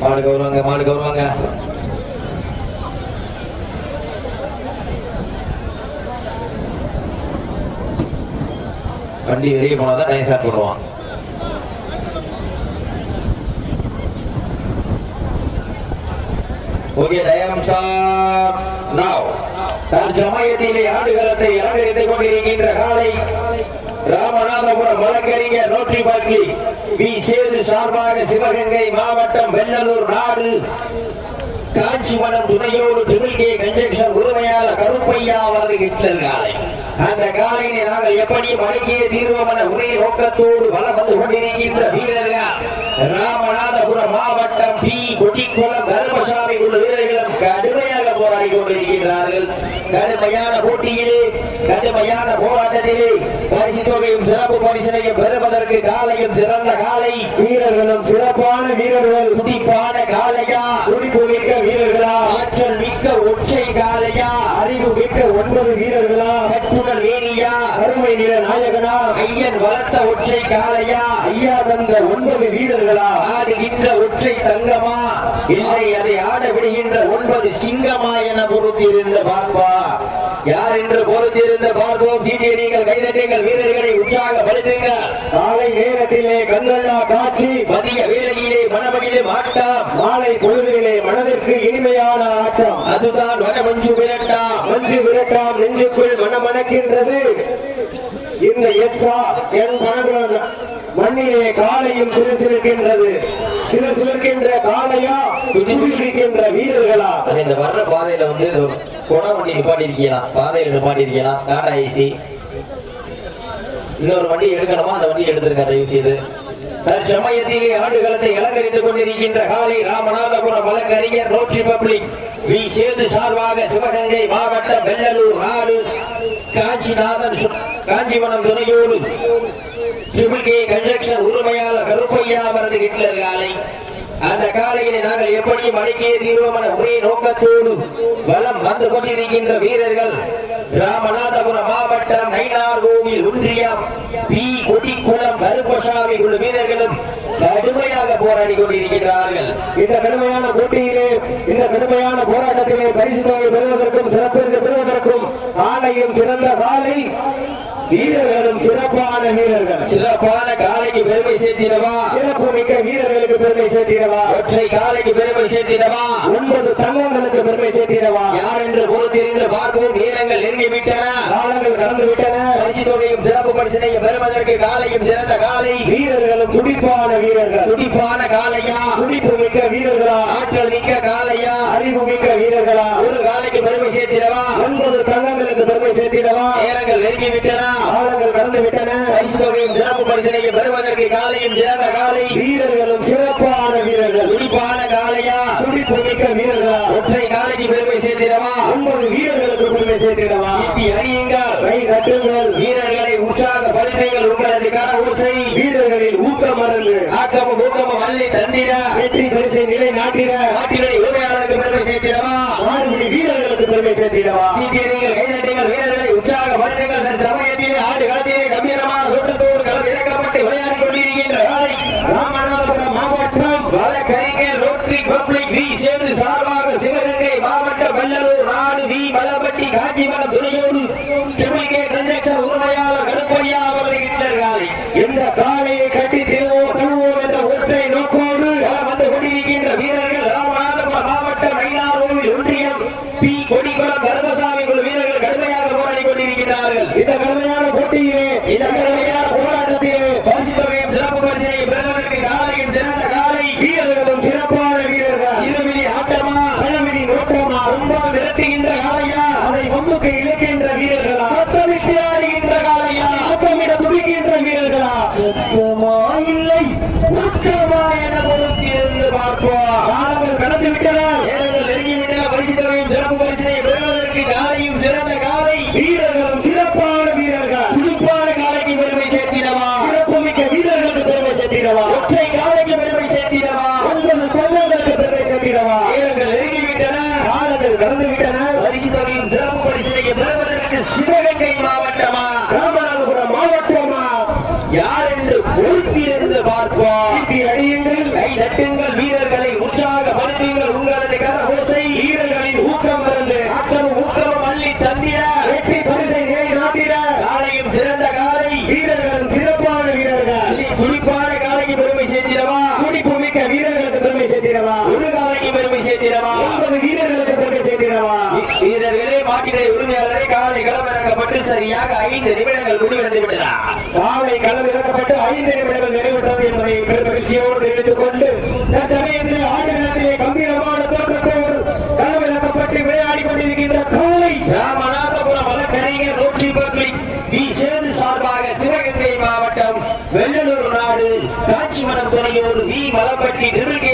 மாடுக்கு வருவாங்க மாடுக்கு வருவாங்க வண்டி வெளியே போனாதான் டைம் ஸ்டார்ட் பண்ணுவான் ஓகே டயம் ஸ்டார்ட் நவ் தற்சமயத்திலே ஆடுகளத்தை அலங்கரித்துக் கொண்டிருக்கின்ற காலை ராமநாதபுரம் வழக்கறிஞர் நோற்றி பள்ளி வி. சேது சார்பாக சிவகங்கை மாவட்டம் வெள்ளலூர் நாடு. காஞ்சிபுரம் துணையோடு ட்ரிபிள் கே. கன்ஜெக்ஷன் உரிமையாளர் கருப்பையா அவரது ஹிட்லர் காலை. அந்த காலையினை நாங்கள் எப்படி மணிக்கே என ஒரே நோக்கத்தோடு வலம் வந்து கொண்டிருக்கின்ற வீரர்கள் ராமநாதபுரம் மாவட்டம் டி கொட்டிக்குளம் தர்மசாமி உள்ள வீரர்களும் கடுமையாக போராடி கொண்டிருக்கின்றார்கள். கடுமையான போட்டியிலே கடுமையான போராட்டத்திலே பரிசு தொகையும் சிறப்பு பரிசனையும் பெறுவதற்கு காலையும் சிறந்த காலை. வீரர்களும் சிறப்பான வீரர்கள். துடிப்பான காலையா துடிப்பு மிக்க மிக்க ஒன்பது வீரர்களா? கட்டுடல் வேணியா? அருமை நில நாயகனா? ஐயன் வளர்த்த ஒற்றை காலையா ஐயா தந்த ஒன்பது வீரர்களா? ஆடுகின்ற ஒற்றை தங்கமா? இல்லை அதை ஆட விடுகின்ற ஒன்பது சிங்கமா என பொறுத்திருந்த பார்ப்பா. யார் என்று பொறுத்திருந்த பார்ப்போம். சீட்டியை நீங்கள் கைதட்டுங்கள். வீரர்களை உற்சாகப்படுத்துங்கள். காலை நேரத்திலே கண்ணல்லா காட்சி. மனதிற்கு இனிமையான ஆட்டம் அதுதான் வடமஞ்சு விரட்டாம் மஞ்சு விரட்டாம் நெஞ்சுக்குள் மனமணக்கின்றது இந்த எஸ்ஆ என் பணங்கள் மண்ணிலே காலையும் சிறு சிறுக்கின்றது சிறு சிறுக்கின்ற காலையா? துடிக்கின்ற வீரர்களா? இந்த வர்ற பாதையில வந்து குணம் வண்டி நிப்பாட்டி இருக்கலாம் பாதையில நிப்பாட்டி இருக்கலாம் டாடா ஏசி இன்னொரு வண்டி எடுக்கணுமா? அந்த வண்டி எடுத்திருக்க தயவு செய்து தற்சமயத்திலே ஆடுகளத்தை அலங்கரித்துக் கொண்டிருக்கின்ற காலை ராமநாதபுரம் வழக்கறிஞர் ரோட்டி பப்ளிக். வி. சேது சார்பாக சிவகங்கை மாவட்டம் வெள்ளலூர் நாடு காஞ்சிநாதன் சு- காஞ்சிவனம் துணையோடு ட்ரிபிள் கே கன்ஸ்ட்ரக்ஷன் உரிமையாளர் கருப்பையா அவரது ஹிட்லர் காலை அந்த காலையிலே நாங்கள் எப்படி மணிக்கே தீர்வமன ஒரே நோக்கத்தோடு வலம் வந்து கொண்டிருக்கின்ற வீரர்கள் ராமநாதபுரம் மாவட்டம் நைனார்கோவில் ஒன்றியம் பி கொடிக்குளம் கருப்பசாமி உள்ள வீரர்களும் கடுமையாக போராடி கொண்டிருக்கிறார்கள் இந்த கடுமையான போட்டியிலே இந்த கடுமையான போராட்டத்திலே பரிசு தொகை பெறுவதற்கும் சிறப்பு பெறுவதற்கும் காலையும் சிறந்த காலை. வீரர்களும் சிறப்பான வீரர்கள். சிறப்பான காலைக்கு பெருமை சேர்த்திடவா? சிறப்பு மிக்க வீரர்களுக்கு பெருமை சேர்த்திடவா? ஒற்றை காலைக்கு பெருமை சேர்த்திடவா? ஒன்பது தங்கங்களுக்கு பெருமை சேர்த்திடவா? யார் என்று பொறுத்திருந்து பார்ப்போம். நேரங்கள் நெருங்கிவிட்டன. காலங்கள் கடந்து விட்டன பரிசு தொகையும் சிறப்பு பரிசனையும் பெறுவதற்கு காலையும் சிறந்த காலை. வீரர்களும் துடிப்பான வீரர்கள். துடிப்பான காலையா? துடிப்பு மிக்க வீரர்களா? ஆற்றல் மிக்க காலையா? அறிவு மிக்க வீரர்களா? ஒரு காலைக்கு பெருமை சேர்த்திடவா? ஒன்பது பெருமை சேர்த்திடவா நேரங்கள் நெருங்கிவிட்டன காலங்கள் கடந்து விட்டன. பரிசு தொகையும் சிறப்பு பரிசனையும் பெறுவதற்கு காலையும் சிறந்த காலை. வீரர்களும் சிறப்பான வீரர்கள். துடிப்பான காலையா துடிப்பு மிக்க வீரர்களா? ஒற்றை காலைக்கு பெருமை சேர்த்திடவா? ஒன்பது வீரர்களுக்கு பெருமை சேர்த்திடவா? ஈட்டி அணியுங்கள். கை தட்டுங்கள். வீரர்களை உற்சாகப்படுத்துங்கள் உங்களது கர ஊசை வீரர்களின் ஊக்கம் மறந்து ஆக்கமும் ஊக்கமும் அள்ளி தந்திட. வெற்றி பரிசை நிலை நாட்டிட. நாட்டினுடைய உரிமையாளருக்கு பெருமை சேர்த்திடவா? மாடுபிடி வீரர்களுக்கு பெருமை சேர்த்திடவா? கைதட்டுங்கள் வீரர்களை உற்சாகப்படுத்துங்கள் தன் சமயத்திலே ஆடு காட்டிலே கம்பீரமான தோட்டத்தோடு களம் இறக்கப்பட்டு விளையாடிக் கொண்டிருக்கின்ற காலை ராமநாதபுரம் மாவட்டம் வழக்கறிஞர் ரோட்டரி பப்ளிக் வி சேது சார்பாக சிவகங்கை மாவட்டம் வெள்ளலூர் நாடு வி மலப்பட்டி காஞ்சிபுரம் துணையோடு ட்ரிபிள் கே கன்ஜெக்ஷன் உரிமையாளர் கருப்பையா அவரது ஹிட்லர் காலை இந்த காளையை கட்டி திருவோம் தழுவோம் என்ற ஒற்றை நோக்கோடு களம் வந்து கொண்டிருக்கின்ற வீரர்கள் ராமநாதபுரம் மாவட்டம் மயிலாடுதுறை ஒன்றியம் பி கொடிக்குளம் கருமசாமி குழு வீரர்கள் கடுமையாக போராடி இந்த கடமை வீரர்கள் சிறப்பான வீரர்கள். துடிப்பான காலைக்கு பெருமை சேர்த்திடவா? துடிப்பு மிக்க வீரர்களுக்கு பெருமை சேர்த்திடவா? ஒரு காலைக்கு பெருமை சேர்த்திடவா? ஒன்பது வீரர்களுக்கு பெருமை சேர்த்திடவா? வீரர்களே மாட்டினை உரிமையாளரை காலை கலவிறக்கப்பட்டு சரியாக ஐந்து நிமிடங்கள் முடிவடைந்து விட்டதா காலை களமிறக்கப்பட்டு ஐந்து நிமிடங்கள் நிறைவேற்றது என்பதை பெரும் மகிழ்ச்சியோடு தெரிவித்துக் கொண்டு மாவட்டம் வெள்ளலூர் நாடு. காஞ்சிமரம் துணையோடு வி. மலப்பட்டி ட்ரிபிள் கே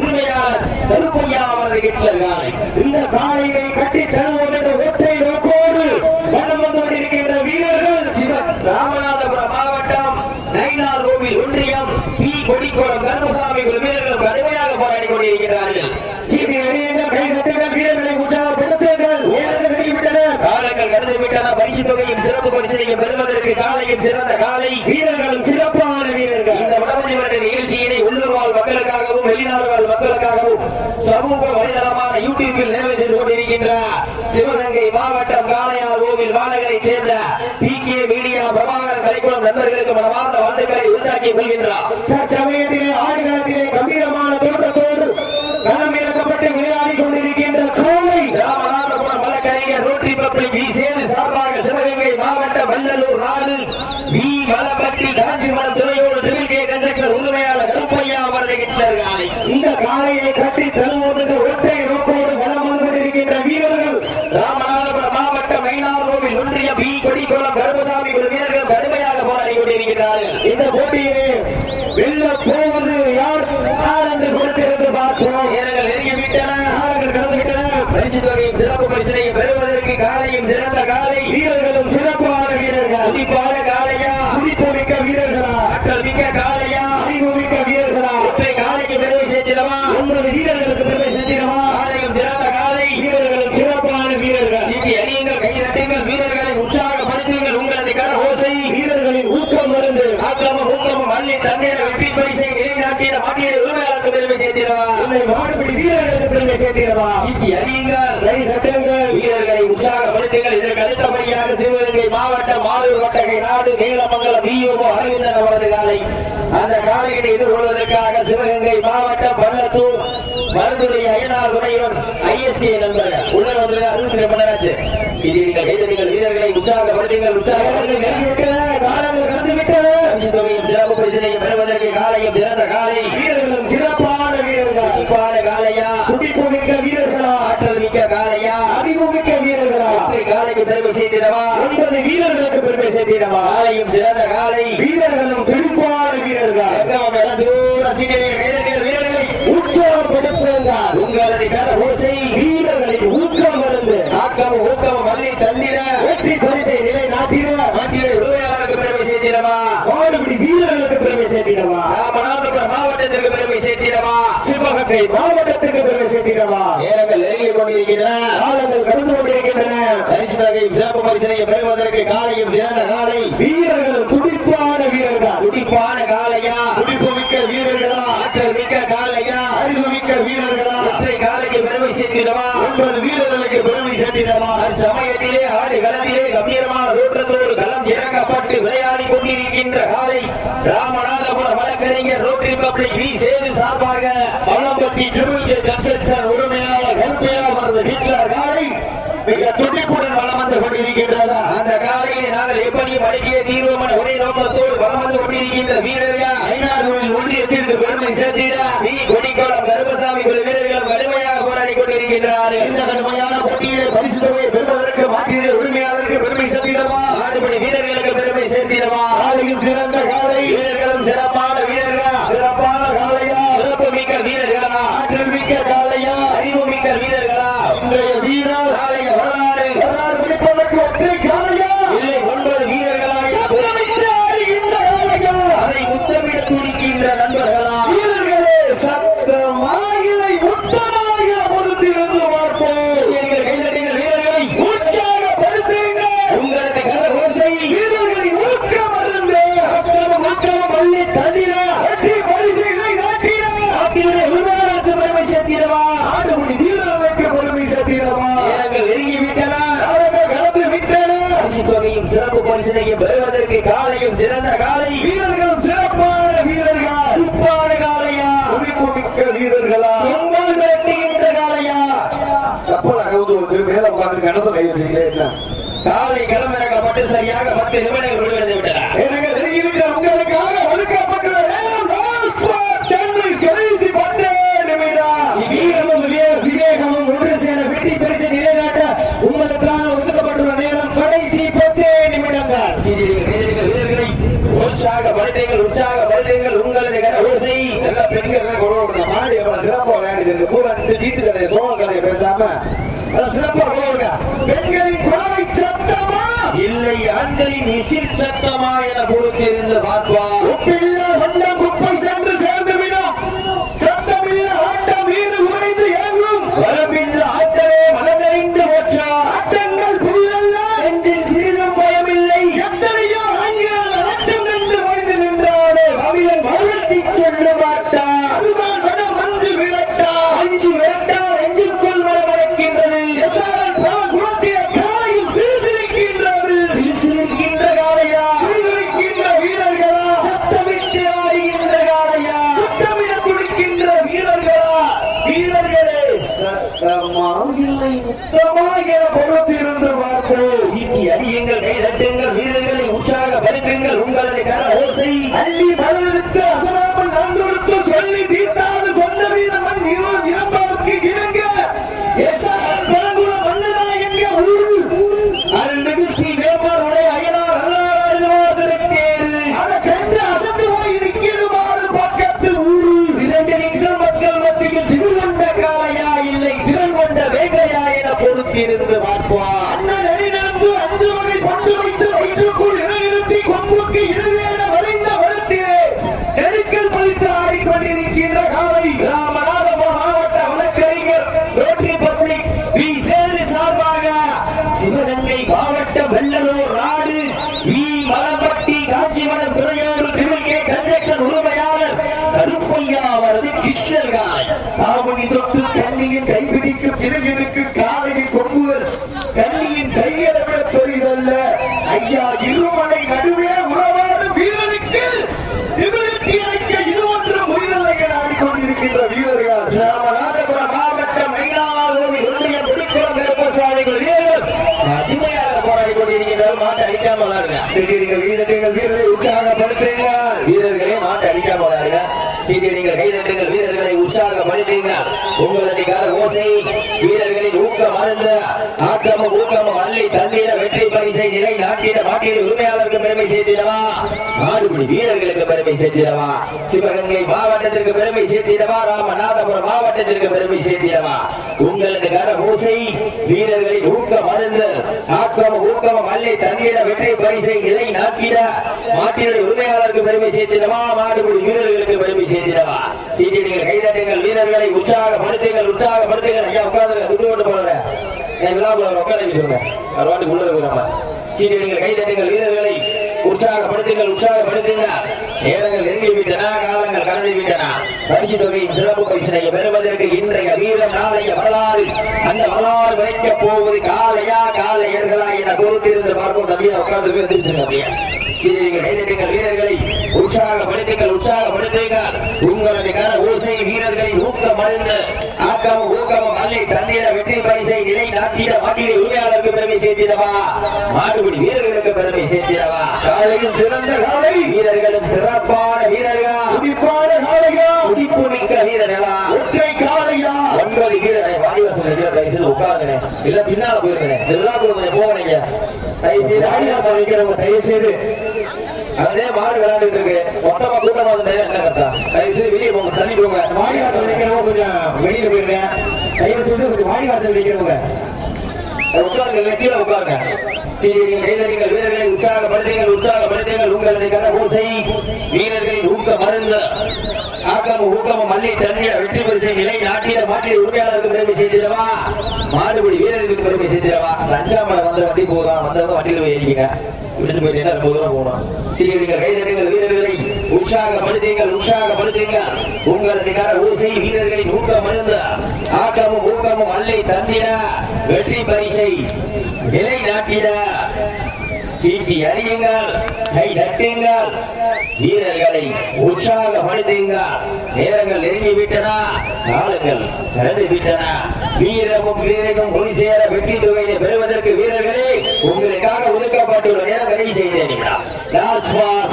உரிமையாளர் கருப்பையா அவரது ஹிட்லர் காலை. இந்த காளையை கட்டி தருவோம் என்ற ஒற்றை நோக்கோடு வந்து கொண்டிருக்கின்ற வீரர்கள் சிவன். ராமநாதபுரம் மாவட்டம் நைனார் கோவில் ஒன்றியம் பி கொடிக்குளம் கருமசாமி வீரர்கள் கடுமையாக போராடி கொண்டிருக்கிறார்கள். காலங்கள் கடந்து விட்டன. பரிசு தொகையின் சிறப்பு பரிசீலிக்க பெறுவதற்கு காலையின் சிறந்த கொள்கின்றார். தற்சமயத்திலே ஆடுகளத்திலே கம்பீரமான தோற்றத்தோடு களம் இறக்கப்பட்டு விளையாடி கொண்டிருக்கின்ற காளை ராமநாதபுரம் வழக்கறிஞர் ரோட்டரி பப்ளிக் வி சேது சார்பாக சிவகங்கை மாவட்டம் வெள்ளலூர் நாடு. வி. மலப்பட்டி காஞ்சிமரம் துறையோடு திருவில் கே கன்ஸ்ட்ரக்ஷன் உரிமையாளர் கருப்பையா காலை இந்த காளையை கட்டி தருவோம் என்ற ஒற்றை நோக்கோடு வலம் வந்து கொண்டிருக்கின்ற வீரர்கள் ராமநாதபுரம் மாவட்டம் மைனார் கோவில் ஒன்றிய பி கொடிக்குளம் கருமசாமி குழு வீரர்கள் கடுமையாக போராடி கொண்டிருக்கிறார்கள் இந்த போட்டியிலே வெல்ல போவது யார் யார் என்று கொடுத்திருந்து பார்ப்போம் வீரர்கள் நெருங்கிவிட்டன காலங்கள் கடந்து விட்டன பரிசு தொகையும் சிறப்பு பரிசனையும் பெறுவதற்கு காலையும் சிறந்த காலை வீரர்களும் சிறப்பான வீரர்கள் துடிப்பான காலையா துடிப்பு மிக்க வீரர்களா ஆற்றல் மிக்க காலையா அறிவு மிக்க வீரர்களா ஒற்றை காலைக்கு பெருமை சேர்த்திடவா ஒன்பது வீரர்களுக்கு பெருமை செஞ்சிடவா காலையும் சிறந்த காலை வீரர்களும் சிறப்பான வீரர்கள் சீட்டி அணியுங்கள் கை தட்டுங்கள் வீரர்களை உற்சாகப்படுத்துங்கள் உங்களது கர ஓசை வீரர்களின் ஊக்கம் மருந்து ஆக்கிரமம் ஊக்கமும் அள்ளி தண்ணீர வெற்றி பரிசை நிலைநாட்டின மாட்டிய உரிமையாளருக்கு பெருமை சேர்த்திடவா உன்னை மாடுபிடி வீரர்களுக்கு பெருமை சேர்த்திடவா சீட்டி அணியுங்கள் கை தட்டுங்கள் வீரர்களை உற்சாகப்படுத்துங்கள் இதற்கு அடுத்தபடியாக சிவகங்கை மாவட்டம் மாலூர் வட்டகை நாடு நீலமங்கலம் விஓ அரவிந்தன் அவரது காலை அந்த காலைகளை எதிர்கொள்வதற்காக சிவகங்கை மாவட்டம் பள்ளத்தூர் மருதுடைய அயனார் துணையுடன் ஐஎஸ்கே நண்பர்கள். உடன் வந்து அருள் சிறப்பனராஜ் சிறியர்கள் கைதறிகள் வீரர்களை உற்சாகப்படுத்துங்கள் உற்சாகப்படுத்துங்கள் தொகையும் சிறப்பு பரிசனையும் பெறுவதற்கு காலையும் சிறந்த காலை. வீரர்களும் சிறப்பான வீரர்கள் இப்பான காலையா? துடிப்பு மிக்க வீரர்களா ஆற்றல் மிக்க காலையா? அறிவு மிக்க வீரர்களா காலைக்கு பெருமை சேர்த்திடவா? ஒன்பது வீரர்களுக்கு பெருமை சேர்த்திடவா? காலையும் சிறந்த காலை. வீரர்களும் சிறப்பான வீரர்கள் வெங்கமம் எல்லாம் தூர சீட்டிலே கைதறிகள் வீரர்களை உங்களது கர ஓசை வீரர்களின் ஊக்கம் மருந்து. ஆக்கமும் ஊக்கமும் வள்ளி தந்திர. வெற்றி பரிசை நிலை நாட்டிட உரிமையாளருக்கு பெருமை சேர்த்திடவா? மாடுபிடி வீரர்களுக்கு பெருமை சேர்த்திடவா? ராமநாதபுரம் மாவட்டத்திற்கு பெருமை சேர்த்திடவா? சிவகங்கை மாவட்டத்திற்கு பெருமை சேர்த்திடவா? நேரங்கள் நெருங்கிக் கொண்டிருக்கின்றன. காலங்கள் கடந்து கொண்டிருக்கின்றன. பரிசு தொகையும் சிறப்பு பரிசனையும் பெறுவதற்கு காலையும் சிறந்த காலை வீரர்களும் துடிப்பான வீரர்கள் துடிப்பான காலையா துடிப்பு மிக்க வீரர்களா ஆற்றல் மிக்க காலையா அறிவு மிக்க வீரர்களா ஒற்றை காலைக்கு பெருமை சேர்த்திடவா ஒன்பது வீரர்களுக்கு பெருமை சேர்த்திடவா? சமயத்திலே ஆடு களத்திலே கம்பீரமான தோற்றத்தோடு களம் இறக்கப்பட்டு விளையாடி கொண்டிருக்கின்ற காலை ராமநாதபுரம் வழக்கறிஞர் ரோட்டரி பப்ளிக் வி சேது சார்பாக பழம்பட்டி ட்ரிபிள் கே கன்ஸ்ட்ரக்ஷன் உரிமையாளர் கல்பையா அவரது ஹிட்லர் காலை மிக துடிப்புடன் வளம் வந்து கொண்டிருக்கின்றதா அந்த காலையை நாங்கள் எப்படியும் அடக்கிய தீர்வோம் என ஒரே நோக்கத்தோடு வளம் வந்து கொண்டிருக்கின்ற வீரர்கள் ஐநாறுவில் ஒன்றியத்திற்கு பெருமை சேர்த்திட வி கொடிக்குளம் கருப்பசாமி குழு வீரர்களும் கடுமையாக போராடி இந்த கடுமையான போட்டியிலே பரிசு தொகையை பெறுவதற்கு மாற்றிய சத்தமாயிலை முத்தமாக கணத்தை கை வச்சுக்கலே என்ன காலை களமிறக்கப்பட்டு சரியாக பத்து நிமிடங்கள் முடிவடைந்து விட்டன எனக்கு தெரிகின்ற உங்களுக்காக நிமிடம். வீரமும் விவே- விவேகமும் ஒன்று சேர வெற்றி பரிசு நிலைநாட்ட உங்களுக்கான ஒதுக்கப்பட்டுள்ள நேரம் கடைசி பத்தே நிமிடங்கள் சீரியர்கள் கைதடிகள் வீரர்களை உற்சாகப்படுத்துங்கள் உற்சாகப்படுத்துங்கள் உங்களது ஓசை எல்லா பெண்கள் எல்லாம் கொண்டு. மாடி பூரா வீட்டு கதையை சோழ கதையை பேசாம அதான் விசில் சத்தமா என பொறுத்திருந்து பார்ப்பார் சுத்தமாக முத்தமா என பொறுத்திருந்து பார்ப்போம். சீட்டி அடியுங்கள் கை தட்டுங்கள் உற்சாகப்படுத்துங்கள் வீரர்களே மாட்டை அடிக்காம நீங்கள் கை கைதட்டுங்கள் வீரர்களை உற்சாகப்படுத்துங்க. உங்களது கர ஓசை வீரர்களின் ஊக்கம் மருந்து ஆக்கமும் ஊக்கமும் அள்ளி தந்திட வெற்றி பரிசை நிலை நாட்டிட மாட்டிட உரிமையாளருக்கு பெருமை சேர்த்திடவா? நாடுபடி வீரர்களுக்கு பெருமை சேர்த்திடவா? சிவகங்கை மாவட்டத்திற்கு பெருமை சேர்த்திடவா? ராமநாதபுரம் மாவட்டத்திற்கு பெருமை சேர்த்திடவா? உங்களது கர ஓசை வீரர்களின் ஊக்க மருந்து ஆக்கமும் ஊக்கமும் அள்ளி தந்திட வெற்றி பரிசை நிலை மாட்டினுடைய உரிமையாளருக்கு பெருமை சேர்த்திடவா? மாடுபடி வீரர்களுக்கு பெருமை சேர்த்திடவா? சீட்டிடுங்கள் கைதட்டுங்கள் வீரர்களை உற்சாகப்படுத்துங்கள் உற்சாகப்படுத்துங்கள். ஐயா உட்கார்ந்து விட்டு கொண்டு போறேன் என் விழாக்குள்ள உட்கார சொல்லுங்க. அறுவாட்டுக்கு உள்ள இருக்கிறாம சீட்டிடுங்கள் கைதட்டுங்கள் வீரர்களை உற்சாகப்படுத்துங்கள் உற்சாகப்படுத்துங்க. நேரங்கள் நெருங்கி விட்டன காலங்கள் விட்டன. பரிசு தொகையின் சிறப்பு பரிசினை பெறுவதற்கு இன்றைய வீரம் நாளைய வரலாறு. அந்த வரலாறு வைக்கப் போவது காலையா காலையர்களா என பார்ப்போம். நம்பியா உட்கார்ந்து வீரர்களை. உற்சாகப்படுத்துங்கள் உற்சாகப்படுத்துங்கள். உங்களது கர ஓசை வீரர்களின் ஊக்கம் ஆக்கமும் ஊக்கமும் அல்லை வெற்றி பரிசை நிலை நாட்டிட மாட்டிட உரிமையாளருக்கு பெருமை சேர்த்திடவா? வீரர்களுக்கு பெருமை சேர்த்திடவா? சிறந்த காலை வீரர்களும் சிறப்பான வீரர்கள் துடிப்பான காலையா துடிப்பு மிக்க வீரர்களா ஒற்றை காலையா ஒன்பது வீரரை வாடிவாசல் வைக்கிற தயவு செய்து உட்காருங்க இல்ல பின்னால போயிருங்க எல்லாம் கொஞ்சம் போவீங்க தயவு செய்து அதே மாடு விளையாண்டுட்டு இருக்கு. மொத்தமா கூட்டமா வந்து தயவு செய்து வெளியே போங்க தள்ளி போங்க. வாடிவாசல் வைக்கிறவங்க கொஞ்சம் வெளியில போயிருங்க தயவு செய்து கொஞ்சம் வாடிவாசல் வைக்கிறவங்க உட்காருங்க கீழே உட்காருங்க. சரி கைதடிகள் வீரர்களை உற்சாகப்படுத்துங்கள் உற்சாகப்படுத்துங்கள் உங்களது கரபூசை வீரர்களின் ஊக்க மருந்து ஆக்கமும் ஊக்கமும் மல்லி தண்ணீர் வெற்றி பரிசை நிலை நாட்டில மாற்றிய உரிமையாளருக்கு பெருமை செய்திடவா மாடுபடி வீரர்களுக்கு பெருமை செய்திடவா அந்த மலை வந்த வண்டி போதான் வந்தவங்க வண்டியில் போய் ஏறிக்கங்க. விட்டுட்டு போயிட்டீங்கன்னா ரொம்ப தூரம் போகணும். சீரியர்கள் கைதட்டுங்கள் வீரர்களை உற்சாகப்படுத்துங்கள் உற்சாகப்படுத்துங்கள் உங்களது கர ஊசை வீரர்களின் ஊக்க மருந்து ஆக்கம் தந்திட வெற்றி பரிசை நிலை நாட்டிட. சீட்டி அறியுங்கள் கை தட்டுங்கள் வீரர்களை உற்சாகப்படுத்துங்கள். நேரங்கள் நெருங்கி விட்டன காலங்கள் கடந்து விட்டன வீரமும் வீரமும் ஒரு சேர வெற்றி தொகையை பெறுவதற்கு வீரர்களே உங்களுக்காக ஒதுக்கப்பட்டுள்ள நேரம் கதை செய்தேன் லாஸ்ட் ஃபார்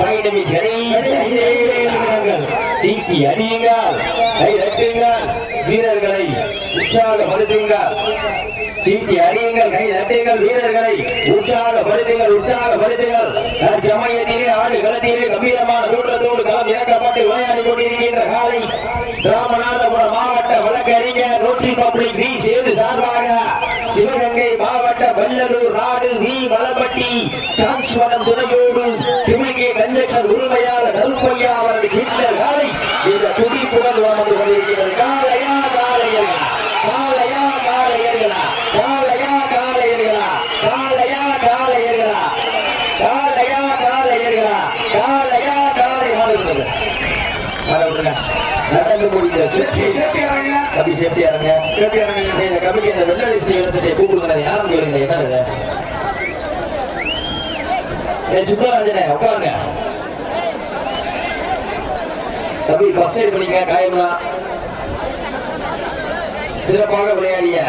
உற்சாகப்படுத்துங்கள் சீட்டி அடியுங்கள் கை தட்டுங்கள் வீரர்களை. உற்சாகப்படுத்துங்கள் உற்சாகப்படுத்துங்கள் சமயத்திலே ஆண்டு களத்திலே கம்பீரமான கூட்டத்தோடு களம் இறக்கப்பட்டு விளையாடி கொண்டிருக்கின்ற காலை ராமநாதபுரம் மாவட்ட வழக்கறிஞர் நூற்றி பப்ளிக் பி சேது சார்பாக சிவகங்கை மாவட்ட வல்லலூர் நாடு வி வளப்பட்டி டிரான்ஸ்வரம் துணையோடு திமிகே கஞ்சக்ஷன் உரிமையாளர் கருப்பையா அவரது ஹிட்லர் காலை இந்த துடிப்புடன் வந்து கொண்டிருக்கிறது காலையா காலையர்களா காலையா காலையர்களா காலையா காலையர்களா காலையா காலையர்களா காலையா காலையர்களா காலையா காலை மாறுகிறது மாறுகிறது நடக்க முடிந்த சுற்றி. சேஃப்டி இறங்க கபி சேஃப்டியா இருங்க சேஃப்டி இறங்க இந்த கமிட்டி அந்த வெள்ள லிஸ்ட் எழுத்துட்டு கூப்பிடுங்க யாரும் கேளுங்க என்ன சுந்தரராஜனே உட்காருங்க. தம்பி பஸ் சைடு பண்ணிக்க காயம்லாம். சிறப்பாக விளையாடிய